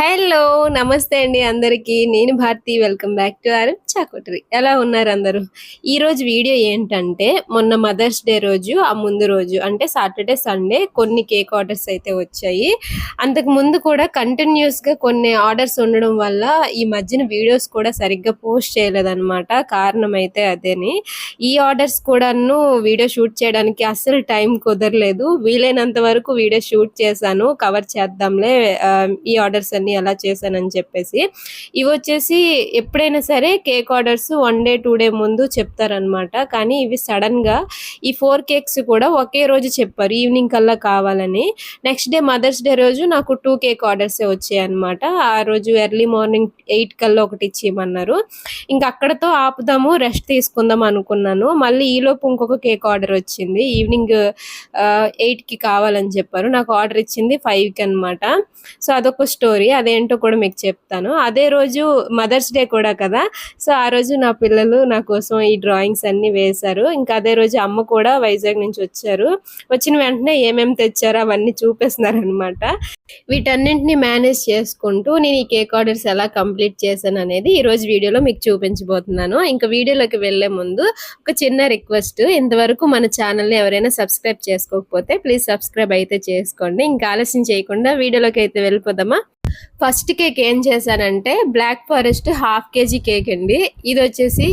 Hello నమస్తే అండి అందరికీ. నేను Bharathi welcome back to our చాకోటరి. ఎలా ఉన్నారు అందరూ? ఈ రోజు వీడియో ఏంటంటే మొన్న మదర్స్ డే రోజు ఆ ముందు రోజు అంటే సాటర్డే సండే కొన్ని కేక్ ఆర్డర్స్ అయితే వచ్చాయి. అంతకు ముందు కూడా కంటిన్యూస్గా కొన్ని ఆర్డర్స్ ఉండడం వల్ల ఈ మధ్యన వీడియోస్ కూడా సరిగ్గా పోస్ట్ చేయలేదన్నమాట. కారణం అయితే అదేని. ఈ ఆర్డర్స్ కూడాను వీడియో షూట్ చేయడానికి అస్సలు టైం కుదరలేదు. వీలైనంత వరకు వీడియో షూట్ చేశాను కవర్ చేద్దాంలే ఈ ఆర్డర్స్ అన్ని ఎలా చేశానని చెప్పేసి. ఇవి వచ్చేసి ఎప్పుడైనా సరే cake orders one day two day ముందు చెప్తారనమాట కానీ ఇవి సడన్గా ఈ ఫోర్ కేక్స్ కూడా ఒకే రోజు చెప్పారు. ఈవినింగ్ కల్లా కావాలని. నెక్స్ట్ డే మదర్స్ డే రోజు నాకు టూ కేక్ ఆర్డర్స్ వచ్చాయన్నమాట. ఆ రోజు ఎర్లీ మార్నింగ్ ఎయిట్ కల్లా ఒకటి ఇచ్చేయమన్నారు. ఇంకా అక్కడతో ఆపుదాము రెస్ట్ తీసుకుందాం అనుకున్నాను. మళ్ళీ ఈలోపు ఇంకొక కేక్ ఆర్డర్ వచ్చింది. ఈవినింగ్ ఎయిట్కి కావాలని చెప్పారు. నాకు ఆర్డర్ ఇచ్చింది ఫైవ్కి అనమాట సో అదొక స్టోరీ. అదేంటో కూడా మీకు చెప్తాను. అదే రోజు మదర్స్ డే కూడా కదా. సో ఆ రోజు నా పిల్లలు నా కోసం ఈ డ్రాయింగ్స్ అన్ని వేశారు. ఇంకా అదే రోజు అమ్మ కూడా వైజాగ్ నుంచి వచ్చారు. వచ్చిన వెంటనే ఏమేమి తెచ్చారో అవన్నీ చూపిస్తున్నారు అనమాట వీటన్నింటిని మేనేజ్ చేసుకుంటూ నేను ఈ కేక్ ఆర్డర్స్ ఎలా కంప్లీట్ చేశాను అనేది ఈ రోజు వీడియోలో మీకు చూపించబోతున్నాను. ఇంకా వీడియోలోకి వెళ్ళే ముందు ఒక చిన్న రిక్వెస్ట్. ఇంతవరకు మన ఛానల్ని ఎవరైనా సబ్స్క్రైబ్ చేసుకోకపోతే ప్లీజ్ సబ్స్క్రైబ్ అయితే చేసుకోండి. ఇంకా ఆలస్యం చేయకుండా వీడియోలోకి అయితే వెళ్ళిపోదామా? ఫస్ట్ కేక్ ఏం చేశానంటే black forest half KG cake అండి. ఇది వచ్చేసి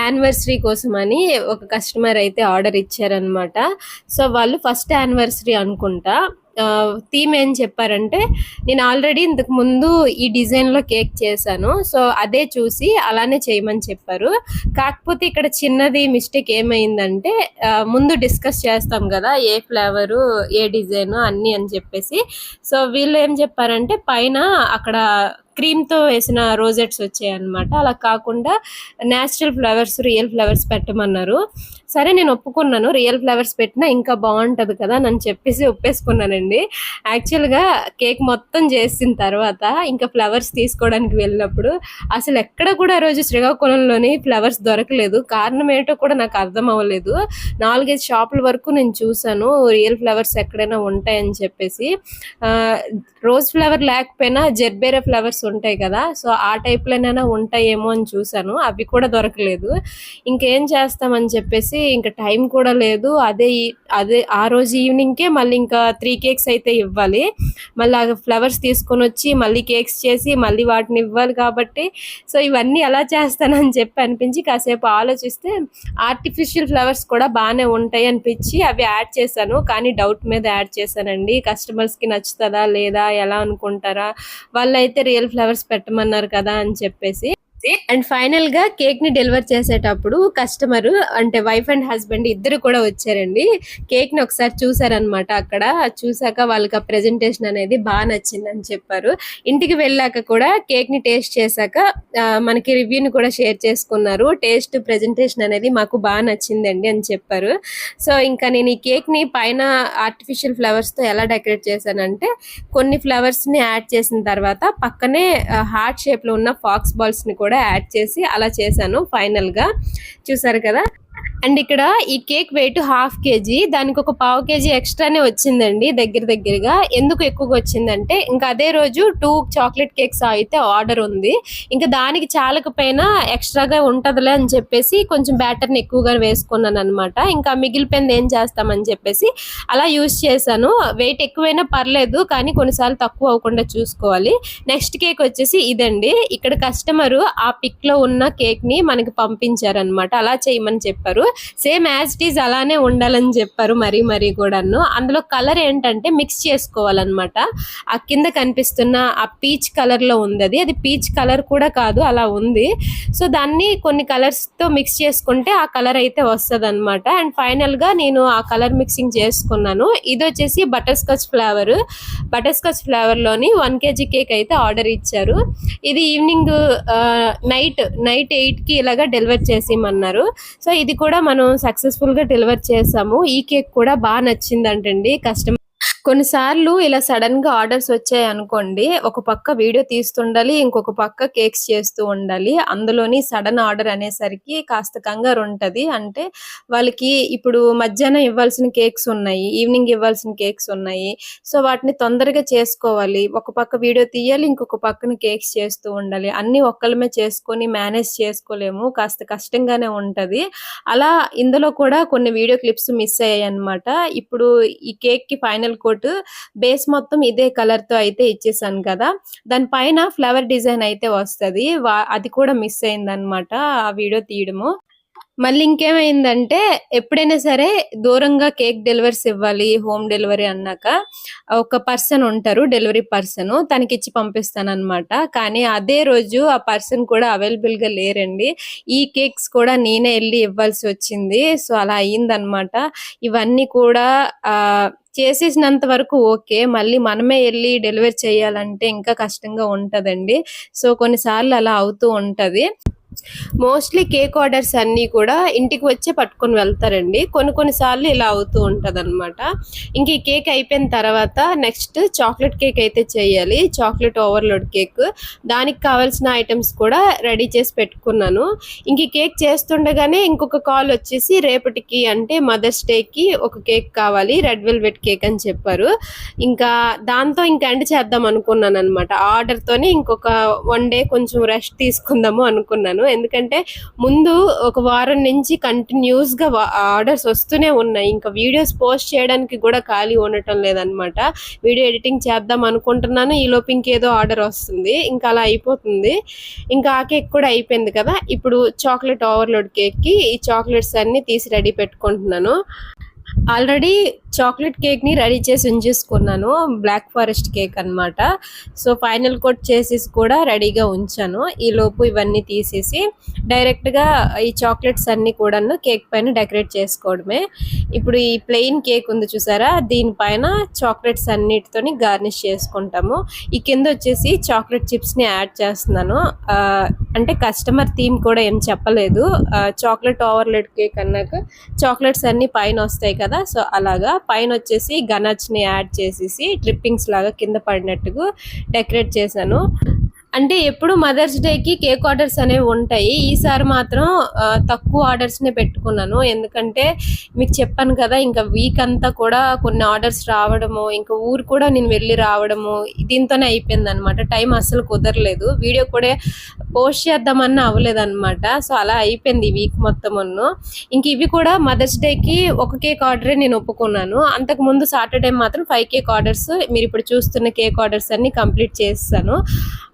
యానివర్సరీ కోసం అని ఒక కస్టమర్ అయితే ఆర్డర్ ఇచ్చారనమాట సో వాళ్ళు ఫస్ట్ యానివర్సరీ అనుకుంటా. థీమ్ ఏం చెప్పారంటే నేను ఆల్రెడీ ఇంతకు ముందు ఈ డిజైన్లో కేక్ చేశాను. సో అదే చూసి అలానే చేయమని చెప్పారు. కాకపోతే ఇక్కడ చిన్నది మిస్టేక్ ఏమైందంటే ముందు డిస్కస్ చేస్తాం కదా ఏ ఫ్లేవరు ఏ డిజైన్ అన్నీ అని చెప్పేసి. సో వీళ్ళు ఏం చెప్పారంటే పైన అక్కడ క్రీమ్తో వేసిన రోజెట్స్ వచ్చాయి అనమాట అలా కాకుండా నేచురల్ ఫ్లవర్స్ రియల్ ఫ్లవర్స్ పెట్టమన్నారు. సరే నేను ఒప్పుకున్నాను. రియల్ ఫ్లవర్స్ పెట్టినా ఇంకా బాగుంటుంది కదా అని చెప్పేసి ఒప్పేసుకున్నానండి. యాక్చువల్గా కేక్ మొత్తం చేసిన తర్వాత ఇంకా ఫ్లవర్స్ తీసుకోవడానికి వెళ్ళినప్పుడు అసలు ఎక్కడ కూడా ఆ రోజు శ్రీకాకుళంలోని ఫ్లవర్స్ దొరకలేదు. కారణం ఏంటో కూడా నాకు అర్థం అవ్వలేదు. నాలుగైదు షాపుల వరకు నేను చూశాను. రియల్ ఫ్లవర్స్ ఎక్కడైనా ఉంటాయని చెప్పేసి. రోజ్ ఫ్లవర్ లేకపోయినా జెర్బేరా ఫ్లవర్స్ ఉంటాయి కదా. సో ఆ టైప్లోనైనా ఉంటాయేమో అని చూసాను అవి కూడా దొరకలేదు. ఇంకేం చేస్తామని చెప్పేసి ఇంకా టైం కూడా లేదు. అదే అదే ఆ రోజు ఈవినింగ్కే మళ్ళీ ఇంకా త్రీ కేక్స్ అయితే ఇవ్వాలి. మళ్ళీ ఆ ఫ్లవర్స్ తీసుకొని వచ్చి మళ్ళీ కేక్స్ చేసి మళ్ళీ వాటిని ఇవ్వాలి కాబట్టి. సో ఇవన్నీ ఎలా చేస్తానని చెప్పి అనిపించి కాసేపు ఆలోచిస్తే ఆర్టిఫిషియల్ ఫ్లవర్స్ కూడా బాగానే ఉంటాయి అనిపించి అవి యాడ్ చేశాను. కానీ డౌట్ మీద యాడ్ చేశానండి. కస్టమర్స్కి నచ్చుతుందా లేదా ఎలా అనుకుంటారా? వాళ్ళైతే రియల్ ఫ్లవర్స్ పెట్టమన్నారు కదా అని చెప్పేసి అండ్ ఫైనల్గా కేక్ని డెలివర్ చేసేటప్పుడు కస్టమర్ అంటే వైఫ్ అండ్ హస్బెండ్ ఇద్దరు కూడా వచ్చారండి. కేక్ని ఒకసారి చూసారనమాట అక్కడ. చూసాక వాళ్ళకి ఆ ప్రెజెంటేషన్ అనేది బాగా నచ్చింది అని చెప్పారు. ఇంటికి వెళ్ళాక కూడా కేక్ని టేస్ట్ చేశాక మనకి రివ్యూని కూడా షేర్ చేసుకున్నారు. టేస్ట్ ప్రెజెంటేషన్ అనేది మాకు బాగా నచ్చిందండి అని చెప్పారు. సో ఇంకా నేను ఈ కేక్ని పైన ఆర్టిఫిషియల్ ఫ్లవర్స్తో ఎలా డెకరేట్ చేశానంటే కొన్ని ఫ్లవర్స్ని యాడ్ చేసిన తర్వాత పక్కనే హార్ట్ షేప్లో ఉన్న ఫాక్స్ బాల్స్ని కూడా యాడ్ చేసి అలా చేశాను ఫైనల్గా చూసారు కదా? అండ్ ఇక్కడ ఈ కేక్ వెయిట్ హాఫ్ కేజీ దానికి ఒక పావు కేజీ ఎక్స్ట్రానే వచ్చిందండి దగ్గర దగ్గరగా. ఎందుకు ఎక్కువగా వచ్చిందంటే ఇంకా అదే రోజు టూ చాక్లెట్ కేక్స్ అయితే ఆర్డర్ ఉంది. ఇంకా దానికి చాలకపోయినా ఎక్స్ట్రాగా ఉంటుందిలే అని చెప్పేసి కొంచెం బ్యాటర్ని ఎక్కువగా వేసుకున్నాను అనమాట ఇంకా మిగిలిపోయింది ఏం చేస్తామని చెప్పేసి అలా యూస్ చేశాను. వెయిట్ ఎక్కువైనా పర్లేదు కానీ కొన్నిసార్లు తక్కువ అవ్వకుండా చూసుకోవాలి. నెక్స్ట్ కేక్ వచ్చేసి ఇదండి. ఇక్కడ కస్టమర్ ఆ పిక్లో ఉన్న కేక్ని మనకి పంపించారనమాట అలా చేయమని చెప్పారు. సేమ్ యాజ్ ఇట్ ఈజ్ అలానే ఉండాలని చెప్పారు మరీ మరీ కూడాను. అందులో కలర్ ఏంటంటే మిక్స్ చేసుకోవాలన్నమాట. ఆ కింద కనిపిస్తున్న ఆ పీచ్ కలర్లో ఉంది అది. అది పీచ్ కలర్ కూడా కాదు అలా ఉంది. సో దాన్ని కొన్ని కలర్స్తో మిక్స్ చేసుకుంటే ఆ కలర్ అయితే వస్తుంది అనమాట అండ్ ఫైనల్గా నేను ఆ కలర్ మిక్సింగ్ చేసుకున్నాను. ఇది వచ్చేసి butter scotch flavour. Butter scotch ఫ్లేవర్లోని one KG cake అయితే ఆర్డర్ ఇచ్చారు. ఇది ఈవినింగ్ నైట్ నైట్ ఎయిట్కి ఇలాగా డెలివర్ చేసేయమన్నారు. సో ఇది కూడా మనం సక్సెస్ఫుల్గా డెలివర్ చేసాము. ఈ కేక్ కూడా బాగా నచ్చిందంటండి. కస్టమర్ కొన్నిసార్లు ఇలా సడన్గా ఆర్డర్స్ వచ్చాయి అనుకోండి ఒక పక్క వీడియో తీస్తుండాలి ఇంకొక పక్క కేక్స్ చేస్తూ ఉండాలి. అందులోని సడన్ ఆర్డర్ అనేసరికి కాస్త కంగారు ఉంటుంది. అంటే వాళ్ళకి ఇప్పుడు మధ్యాహ్నం ఇవ్వాల్సిన కేక్స్ ఉన్నాయి ఈవినింగ్ ఇవ్వాల్సిన కేక్స్ ఉన్నాయి. సో వాటిని తొందరగా చేసుకోవాలి. ఒక పక్క వీడియో తీయాలి ఇంకొక పక్కన కేక్స్ చేస్తూ ఉండాలి. అన్ని ఒక్కలమే చేసుకొని మేనేజ్ చేసుకోలేము. కాస్త కష్టంగానే ఉంటుంది. అలా ఇందులో కూడా కొన్ని వీడియో క్లిప్స్ మిస్ అయ్యాయి అనమాట ఇప్పుడు ఈ కేక్కి ఫైనల్ కోట్ బేస్ మొత్తం ఇదే కలర్తో అయితే ఇచ్చేసాను కదా. దాని పైన ఫ్లవర్ డిజైన్ అయితే వస్తది. అది కూడా మిస్ అయింది అనమాట ఆ వీడియో తీయడము. మళ్ళీ ఇంకేమైందంటే ఎప్పుడైనా సరే దూరంగా కేక్ డెలివరీస్ ఇవ్వాలి హోమ్ డెలివరీ అన్నాక ఒక పర్సన్ ఉంటారు డెలివరీ పర్సన్ తనకి ఇచ్చి పంపిస్తాను కానీ అదే రోజు ఆ పర్సన్ కూడా అవైలబుల్గా లేరండి. ఈ కేక్స్ కూడా నేనే వెళ్ళి ఇవ్వాల్సి వచ్చింది. సో అలా అయ్యిందనమాట ఇవన్నీ కూడా చేసేసినంత వరకు ఓకే. మళ్ళీ మనమే వెళ్ళి డెలివరీ చేయాలంటే ఇంకా కష్టంగా ఉంటుందండి. సో కొన్నిసార్లు అలా అవుతూ ఉంటుంది. మోస్ట్లీ కేక్ ఆర్డర్స్ అన్ని కూడా ఇంటికి వచ్చే పట్టుకొని వెళ్తారండి. కొన్ని కొన్ని సార్లు ఇలా అవుతూ ఉంటుంది అనమాట ఇంక ఈ కేక్ అయిపోయిన తర్వాత నెక్స్ట్ చాక్లెట్ కేక్ అయితే చేయాలి. చాక్లెట్ ఓవర్లోడ్ కేక్ దానికి కావాల్సిన ఐటమ్స్ కూడా రెడీ చేసి పెట్టుకున్నాను. ఇంక కేక్ చేస్తుండగానే ఇంకొక కాల్ వచ్చేసి రేపటికి అంటే మదర్స్ డేకి ఒక కేక్ కావాలి. రెడ్ వెల్వెట్ కేక్ అని చెప్పారు. ఇంకా దాంతో ఇంకా ఎండ్ చేద్దాం అనుకున్నాను అనమాట ఆర్డర్తోనే ఇంకొక వన్ డే కొంచెం రెస్ట్ తీసుకుందాము అనుకున్నాను. ఎందుకంటే ముందు ఒక వారం నుంచి కంటిన్యూస్గా ఆర్డర్స్ వస్తూనే ఉన్నాయి. ఇంకా వీడియోస్ పోస్ట్ చేయడానికి కూడా ఖాళీ ఉండటం లేదనమాట వీడియో ఎడిటింగ్ చేద్దాం అనుకుంటున్నాను. ఈ లోపు ఇంకేదో ఆర్డర్ వస్తుంది. ఇంకా అలా అయిపోతుంది. ఇంకా ఆ కేక్ కూడా అయిపోయింది కదా. ఇప్పుడు చాక్లెట్ ఓవర్లోడ్ కేక్కి ఈ చాక్లెట్స్ అన్ని తీసి రెడీ పెట్టుకుంటున్నాను. ఆల్రెడీ చాక్లెట్ కేక్ని రెడీ చేసి ఉంచేసుకున్నాను. బ్లాక్ ఫారెస్ట్ కేక్ అన్నమాట. సో ఫైనల్ కోట్ చేసేసి కూడా రెడీగా ఉంచాను. ఈ లోపు ఇవన్నీ తీసేసి డైరెక్ట్గా ఈ చాక్లెట్స్ అన్ని కూడాను కేక్ పైన డెకరేట్ చేసుకోవడమే. ఇప్పుడు ఈ ప్లెయిన్ కేక్ ఉంది చూసారా? దీనిపైన చాక్లెట్స్ అన్నిటితోని గార్నిష్ చేసుకుంటాము. ఈ కింద వచ్చేసి చాక్లెట్ చిప్స్ని యాడ్ చేస్తున్నాను. అంటే కస్టమర్ థీమ్ కూడా ఏం చెప్పలేదు. చాక్లెట్ ఓవర్లెట్ కేక్ అన్నాక చాక్లెట్స్ అన్ని పైన వస్తాయి కదా? సో అలాగా పైన వచ్చేసి గనచ్ని యాడ్ చేసేసి ట్రిప్పింగ్స్ లాగా కింద పడినట్టుగా డెకరేట్ చేశాను. అంటే ఎప్పుడు మదర్స్ డేకి కేక్ ఆర్డర్స్ అనేవి ఉంటాయి. ఈసారి మాత్రం తక్కువ ఆర్డర్స్నే పెట్టుకున్నాను. ఎందుకంటే మీకు చెప్పాను కదా ఇంకా వీక్ అంతా కూడా కొన్ని ఆర్డర్స్ రావడము ఇంకా ఊరు కూడా నేను వెళ్ళి రావడము దీంతోనే అయిపోయింది అనమాట టైం అస్సలు కుదరలేదు. వీడియో కూడా పోస్ట్ చేద్దామన్నా అవ్వలేదన్నమాట. సో అలా అయిపోయింది ఈ వీక్ మొత్తం ఇంక ఇవి కూడా మదర్స్ డేకి ఒక కేక్ ఆర్డరే నేను ఒప్పుకున్నాను. అంతకు ముందు సాటర్డే మాత్రం ఫైవ్ కేక్ ఆర్డర్స్ మీరు ఇప్పుడు చూస్తున్న కేక్ ఆర్డర్స్ అన్ని కంప్లీట్ చేస్తాను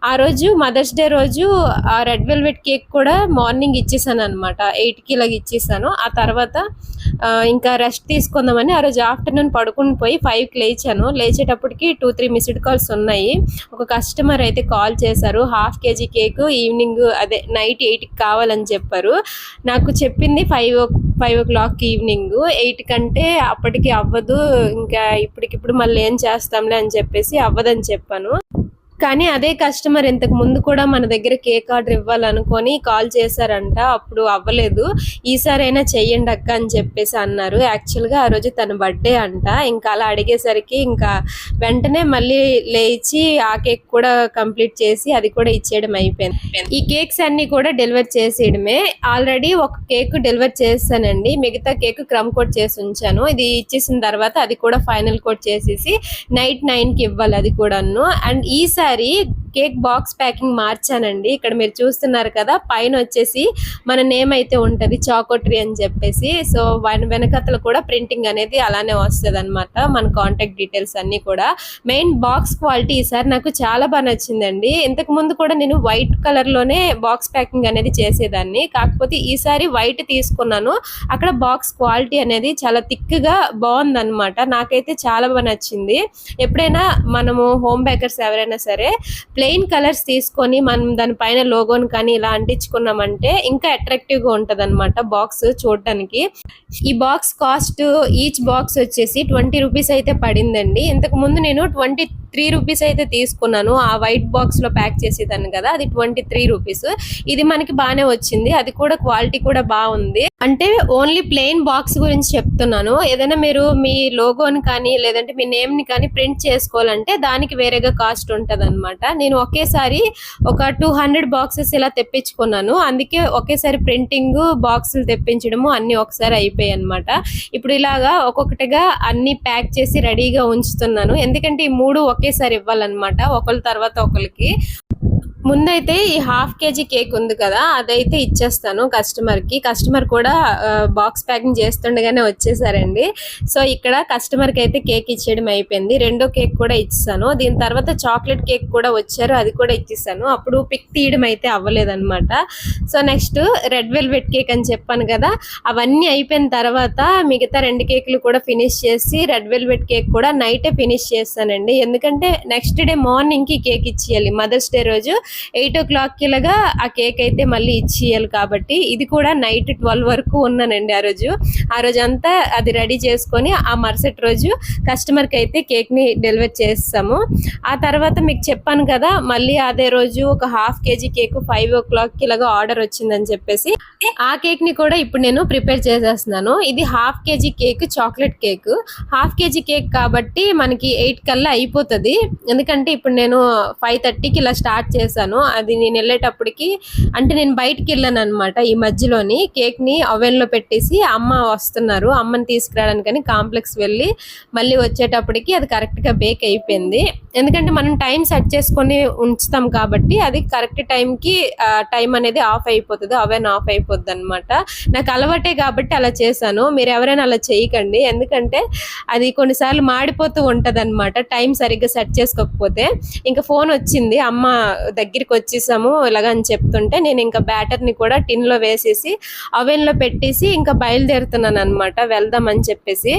ఆ రోజు మదర్స్ డే రోజు ఆ రెడ్ వెల్వెట్ కేక్ కూడా మార్నింగ్ ఇచ్చేసాను అనమాట ఎయిట్ ఇలాగ ఇచ్చేసాను. ఆ తర్వాత ఇంకా రెస్ట్ తీసుకుందామని ఆ రోజు ఆఫ్టర్నూన్ పడుకుని పోయి ఫైవ్కి లేచాను. లేచేటప్పటికి టూ త్రీ మిస్డ్ కాల్స్ ఉన్నాయి. ఒక కస్టమర్ అయితే కాల్ చేశారు. హాఫ్ కేజీ కేక్ ఈవినింగ్ అదే నైట్ ఎయిట్కి కావాలని చెప్పారు. నాకు చెప్పింది five five o'clock evening. Eight కంటే అప్పటికి అవ్వదు. ఇంకా ఇప్పటికిప్పుడు మళ్ళీ ఏం చేస్తాంలే అని చెప్పేసి అవ్వదని చెప్పాను. కానీ అదే కస్టమర్ ఇంతకు ముందు కూడా మన దగ్గర కేక్ ఆర్డర్ ఇవ్వాలనుకొని కాల్ చేశారంట. అప్పుడు అవ్వలేదు. ఈసారైనా చెయ్యండి అక్క అని చెప్పేసి అన్నారు. యాక్చువల్గా ఆ రోజు తన బర్త్డే అంట. ఇంకా అలా అడిగేసరికి ఇంకా వెంటనే మళ్ళీ లేచి ఆ కేక్ కూడా కంప్లీట్ చేసి అది కూడా ఇచ్చేయడం అయిపోయింది. ఈ కేక్స్ అన్నీ కూడా డెలివర్ చేసేయడమే. ఆల్రెడీ ఒక కేక్ డెలివర్ చేస్తానండి మిగతా కేక్ క్రమ్ కోట్ చేసి ఉంచాను. ఇది ఇచ్చేసిన తర్వాత అది కూడా ఫైనల్ కోట్ చేసేసి నైట్ నైన్కి ఇవ్వాలి అది కూడాను. అండ్ ఈసారి série కేక్ బాక్స్ ప్యాకింగ్ మార్చానండి. ఇక్కడ మీరు చూస్తున్నారు కదా పైన వచ్చేసి మన నేమ్ అయితే ఉంటుంది చాకోట్రీ అని చెప్పేసి. సో వన్ వెనకతలు కూడా ప్రింటింగ్ అనేది అలానే వస్తుంది అనమాట మన కాంటాక్ట్ డీటెయిల్స్ అన్ని కూడా. మెయిన్ బాక్స్ క్వాలిటీ ఈసారి నాకు చాలా బాగా నచ్చిందండి. ఇంతకు ముందు కూడా నేను వైట్ కలర్లోనే బాక్స్ ప్యాకింగ్ అనేది చేసేదాన్ని. కాకపోతే ఈసారి వైట్ తీసుకున్నాను. అక్కడ బాక్స్ క్వాలిటీ అనేది చాలా థిక్గా బాగుందన్నమాట. నాకైతే చాలా బాగా నచ్చింది. ఎప్పుడైనా మనము హోమ్ బేకర్స్ ఎవరైనా సరే ప్లెయిన్ కలర్స్ తీసుకొని మనం దానిపైన లోగోని కానీ ఇలా అంటించుకున్నామంటే ఇంకా అట్రాక్టివ్గా అనమాట బాక్స్ చూడటానికి ఈ బాక్స్ కాస్ట్ ఈచ్ బాక్స్ వచ్చేసి ట్వంటీ రూపీస్ అయితే పడిందండి. ఇంతకు ముందు నేను ట్వంటీ త్రీ రూపీస్ అయితే తీసుకున్నాను. ఆ వైట్ బాక్స్లో ప్యాక్ చేసేదాన్ని కదా అది ట్వంటీ త్రీ రూపీస్ ఇది మనకి బాగానే వచ్చింది. అది కూడా క్వాలిటీ కూడా బాగుంది. అంటే ఓన్లీ ప్లెయిన్ బాక్స్ గురించి చెప్తున్నాను. ఏదైనా మీరు మీ లోగోని కానీ లేదంటే మీ నేమ్ని కానీ ప్రింట్ చేసుకోవాలంటే దానికి వేరేగా కాస్ట్ ఉంటది నేను ఒకేసారి ఒక టూ హండ్రెడ్ బాక్సెస్ ఇలా తెప్పించుకున్నాను. అందుకే ఒకేసారి ప్రింటింగ్ బాక్సులు తెప్పించడము అన్ని ఒకసారి అయిపోయాయి అనమాట ఇప్పుడు ఇలాగా ఒక్కొక్కటిగా అన్ని ప్యాక్ చేసి రెడీగా ఉంచుతున్నాను. ఎందుకంటే ఈ మూడు ఒక ఒకేసారి ఇవ్వాలన్నమాట. ఒకరి తర్వాత ఒకరికి ముందైతే ఈ హాఫ్ కేజీ కేక్ ఉంది కదా అదైతే ఇచ్చేస్తాను కస్టమర్కి. కస్టమర్ కూడా బాక్స్ ప్యాకింగ్ చేస్తుండగానే వచ్చేసారండి. సో ఇక్కడ కస్టమర్కి అయితే కేక్ ఇచ్చేయడం అయిపోయింది. రెండో కేక్ కూడా ఇచ్చాను దీని తర్వాత చాక్లెట్ కేక్ కూడా వచ్చారు అది కూడా ఇచ్చేసాను. అప్పుడు పిక్ తీయడం అయితే అవ్వలేదన్నమాట. So next red velvet cake అని చెప్పాను కదా అవన్నీ అయిపోయిన తర్వాత మిగతా రెండు కేకులు కూడా ఫినిష్ చేసి రెడ్ వెల్వెట్ కేక్ కూడా నైటే ఫినిష్ చేస్తానండి. ఎందుకంటే నెక్స్ట్ డే మార్నింగ్కి కేక్ ఇచ్చేయాలి. మదర్స్ డే రోజు ఎయిట్ ఓ క్లాక్కి ఇలాగా ఆ కేక్ అయితే మళ్ళీ ఇచ్చేయాలి కాబట్టి ఇది కూడా నైట్ ట్వెల్వ్ వరకు ఉన్నానండి ఆ రోజు. ఆ రోజు అంతా అది రెడీ చేసుకొని ఆ మరుసటి రోజు కస్టమర్కి అయితే కేక్ని డెలివర్ చేస్తాము. ఆ తర్వాత మీకు చెప్పాను కదా మళ్ళీ అదే రోజు ఒక హాఫ్ కేజీ కేక్ ఫైవ్ ఓ క్లాక్కి ఇలాగా ఆర్డర్ వచ్చిందని చెప్పేసి ఆ కేక్ని కూడా ఇప్పుడు నేను ప్రిపేర్ చేసేస్తున్నాను. ఇది half KG cake chocolate cake. Half KG cake కాబట్టి మనకి ఎయిట్ కల్లా అయిపోతుంది. ఎందుకంటే ఇప్పుడు నేను ఫైవ్ థర్టీకి ఇలా స్టార్ట్ చేశాను. అది నేను వెళ్ళేటప్పటికి అంటే నేను బయటికి వెళ్ళాను అనమాట ఈ మధ్యలోని. కేక్ని ఓవెన్లో పెట్టేసి అమ్మ వస్తున్నారు. అమ్మని తీసుకురావడానికని కాంప్లెక్స్ వెళ్ళి మళ్ళీ వచ్చేటప్పటికి అది కరెక్ట్గా బేక్ అయిపోయింది. ఎందుకంటే మనం టైం సెట్ చేసుకొని ఉంచుతాం కాబట్టి అది కరెక్ట్ టైంకి టైం అనేది ఆఫ్ అయిపోతుంది. అవెన్ ఆఫ్ అయిపోద్ది అనమాట నాకు అలవాటే కాబట్టి అలా చేశాను. మీరు ఎవరైనా అలా చేయకండి. ఎందుకంటే అది కొన్నిసార్లు మాడిపోతూ ఉంటుంది అనమాట టైం సరిగ్గా సెట్ చేసుకోకపోతే. ఇంకా ఫోన్ వచ్చింది. అమ్మ దగ్గర దగ్గరికి వచ్చేసాము ఇలాగ అని చెప్తుంటే నేను ఇంకా బ్యాటర్ని కూడా టిన్లో వేసేసి అవెన్లో పెట్టేసి ఇంకా బయలుదేరుతున్నాను అనమాట వెళ్దాం అని చెప్పేసి.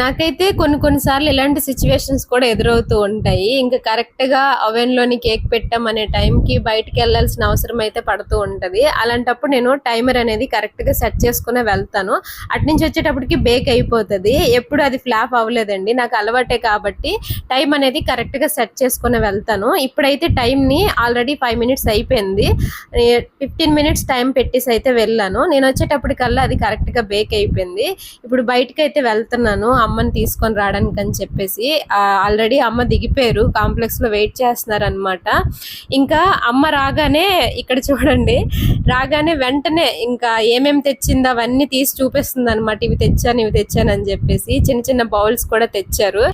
నాకైతే కొన్ని కొన్నిసార్లు ఇలాంటి సిచ్యువేషన్స్ కూడా ఎదురవుతూ ఉంటాయి. ఇంకా కరెక్ట్గా ఓవెన్లోని కేక్ పెట్టాం అనే టైంకి బయటకు వెళ్ళాల్సిన అవసరం అయితే పడుతూ ఉంటుంది. అలాంటప్పుడు నేను టైమర్ అనేది కరెక్ట్గా సెట్ చేసుకునే వెళ్తాను. అటు నుంచి వచ్చేటప్పటికి బేక్ అయిపోతుంది. ఎప్పుడు అది ఫ్లాప్ అవ్వలేదండి. నాకు అలవాటే కాబట్టి టైం అనేది కరెక్ట్గా సెట్ చేసుకుని వెళ్తాను. ఇప్పుడైతే టైంని ఆల్రెడీ ఫైవ్ మినిట్స్ అయిపోయింది. ఫిఫ్టీన్ మినిట్స్ టైం పెట్టేసి అయితే వెళ్ళాను. నేను వచ్చేటప్పటికల్లా అది కరెక్ట్గా బేక్ అయిపోయింది. ఇప్పుడు బయటకు అయితే వెళ్తున్నాను. అమ్మని తీసుకొని రావడానికి అని చెప్పేసి ఆల్రెడీ అమ్మ దిగిపోయారు. కాంప్లెక్స్లో వెయిట్ చేస్తున్నారు అనమాట ఇంకా అమ్మ రాగానే ఇక్కడ చూడండి రాగానే వెంటనే ఇంకా ఏమేమి తెచ్చింది అవన్నీ తీసి చూపిస్తుంది అనమాట ఇవి తెచ్చాను ఇవి తెచ్చాను అని చెప్పేసి చిన్న చిన్న బౌల్స్ కూడా తెచ్చారు.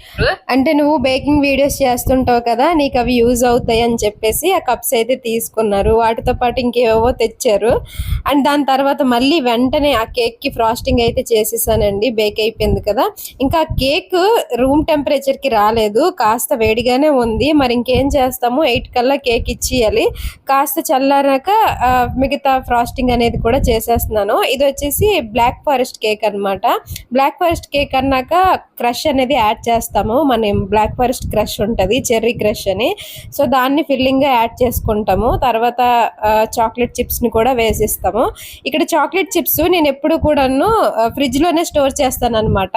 అంటే నువ్వు బేకింగ్ వీడియోస్ చేస్తుంటావు కదా నీకు అవి యూజ్ అవుతాయి అని చెప్పేసి ఆ కప్స్ అయితే తీసుకున్నారు. వాటితో పాటు ఇంకేవో తెచ్చారు. అండ్ దాని తర్వాత మళ్ళీ వెంటనే ఆ కేక్కి ఫ్రాస్టింగ్ అయితే చేసేసానండి. బేక్ అయిపోయింది కదా. ఇంకా కేక్ రూమ్ టెంపరేచర్కి రాలేదు కాస్త వేడిగానే ఉంది. మరి ఇంకేం చేస్తాము? ఎయిట్ కల్లా కేక్ ఇచ్చేయాలి. కాస్త చల్లారాక మిగతా ఫ్రాస్టింగ్ అనేది కూడా చేసేస్తున్నాను. ఇది వచ్చేసి బ్లాక్ ఫారెస్ట్ కేక్ అన్నమాట. బ్లాక్ ఫారెస్ట్ కేక్ అన్నాక క్రష్ అనేది యాడ్ చేస్తాము. మనం బ్లాక్ ఫారెస్ట్ క్రష్ ఉంటుంది చెర్రీ క్రష్ అని. సో దాన్ని ఫిల్లింగ్గా యాడ్ చేసుకుంటాము. తర్వాత చాక్లెట్ చిప్స్ని కూడా వేసిస్తాము. ఇక్కడ చాక్లెట్ చిప్స్ నేను ఎప్పుడు కూడాను ఫ్రిడ్జ్లోనే స్టోర్ చేస్తాను అనమాట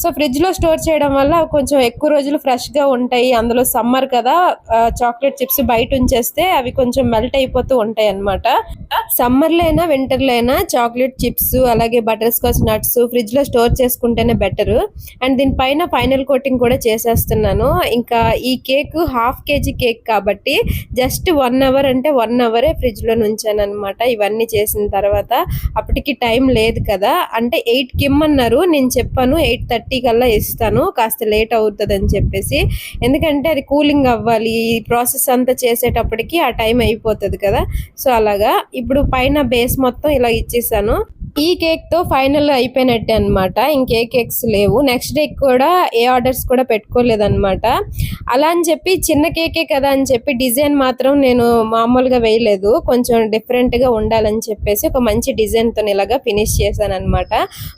సో ఫ్రిడ్జ్లో స్టోర్ చేయడం వల్ల కొంచెం ఎక్కువ రోజులు ఫ్రెష్గా ఉంటాయి. అందులో సమ్మర్ కదా చాక్లెట్ చిప్స్ బయట ఉంచేస్తే అవి కొంచెం మెల్ట్ అయిపోతూ ఉంటాయి అనమాట సమ్మర్లో అయినా వింటర్లో అయినా చాక్లెట్ చిప్స్ అలాగే బటర్ స్కాచ్ నట్స్ ఫ్రిడ్జ్లో స్టోర్ చేసుకుంటేనే బెటర్. అండ్ దీనిపైన ఫైనల్ కోటింగ్ కూడా చేసేస్తున్నాను. ఇంకా ఈ కేక్ హాఫ్ కేజీ కేక్ కాబట్టి జస్ట్ వన్ అవర్ అంటే వన్ అవరే ఫ్రిడ్జ్లో ఉంచాను అనమాట ఇవన్నీ చేసిన తర్వాత అప్పటికి టైం లేదు కదా. అంటే ఎయిట్కి ఇమ్మన్నారు నేను చెప్పాను ఎయిట్ థర్టీ కల్లా ఇస్తాను కాస్త లేట్ అవుతుంది అని చెప్పేసి. ఎందుకంటే అది కూలింగ్ అవ్వాలి ఈ ప్రాసెస్ అంతా చేసేటప్పటికి ఆ టైం అయిపోతుంది కదా. సో అలాగా. ఇప్పుడు పైన బేస్ మొత్తం ఇలా ఇచ్చేసాను. ఈ కేక్తో ఫైనల్ అయిపోయినట్టే అనమాట ఇంకే కేక్స్ లేవు. నెక్స్ట్ డే కూడా ఏ ఆర్డర్స్ కూడా పెట్టుకోలేదన్నమాట. అలా అని చెప్పి చిన్న కేకే కదా అని చెప్పి డిజైన్ మాత్రం నేను మామూలుగా వేయలేదు. కొంచెం డిఫరెంట్గా ఉండాలని చెప్పేసి ఒక మంచి డిజైన్తో ఇలాగా ఫినిష్ చేశాను అనమాట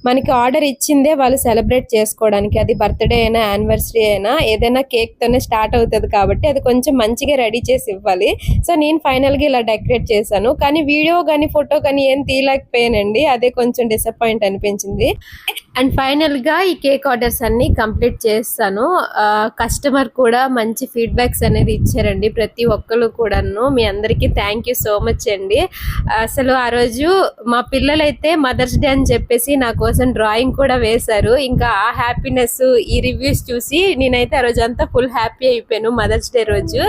మనకి ఆర్డర్ ఇచ్చిందే వాళ్ళు సెలబ్రేట్ చేసుకోవడానికి. అది బర్త్డే అయినా యానివర్సరీ అయినా ఏదైనా కేక్ తోనే స్టార్ట్ అవుతుంది కాబట్టి అది కొంచెం మంచిగా రెడీ చేసి ఇవ్వాలి. సో నేను ఫైనల్గా ఇలా డెకరేట్ చేశాను. కానీ వీడియో కానీ ఫోటో కానీ ఏం తీయలేకపోయానండి. అది అదే కొంచెం డిసప్పాయింట్ అనిపించింది. అండ్ ఫైనల్గా ఈ కేక్ ఆర్డర్స్ అన్ని కంప్లీట్ చేస్తాను. కస్టమర్ కూడా మంచి ఫీడ్బ్యాక్స్ అనేది ఇచ్చారండి. ప్రతి ఒక్కరు కూడాను. మీ అందరికీ థ్యాంక్ యూ సో మచ్ అండి. అసలు ఆ రోజు మా పిల్లలైతే మదర్స్ డే అని చెప్పేసి నా కోసం డ్రాయింగ్ కూడా వేశారు. ఇంకా ఆ హ్యాపీనెస్ ఈ రివ్యూస్ చూసి నేనైతే ఆ రోజు అంతా ఫుల్ హ్యాపీ అయిపోయాను. మదర్స్ డే రోజు.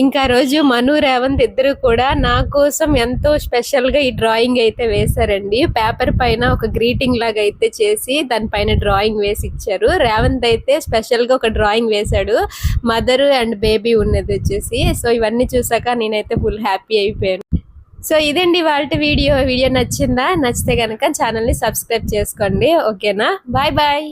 ఇంకా రోజు మను రేవంత్ ఇద్దరు కూడా నా కోసం ఎంతో స్పెషల్గా ఈ డ్రాయింగ్ అయితే వేశారండి. పేపర్ పైన ఒక గ్రీటింగ్ లాగా అయితే చేసి దానిపైన డ్రాయింగ్ వేసి ఇచ్చారు. రేవంత్ అయితే స్పెషల్గా ఒక డ్రాయింగ్ వేశాడు. మదర్ అండ్ బేబీ ఉన్నది వచ్చేసి. సో ఇవన్నీ చూసాక నేనైతే ఫుల్ హ్యాపీ అయిపోయాను. సో ఇదండి వాళ్ళ వీడియో. వీడియో నచ్చిందా? నచ్చితే కనుక ఛానల్ని సబ్స్క్రైబ్ చేసుకోండి. ఓకేనా? Bye bye.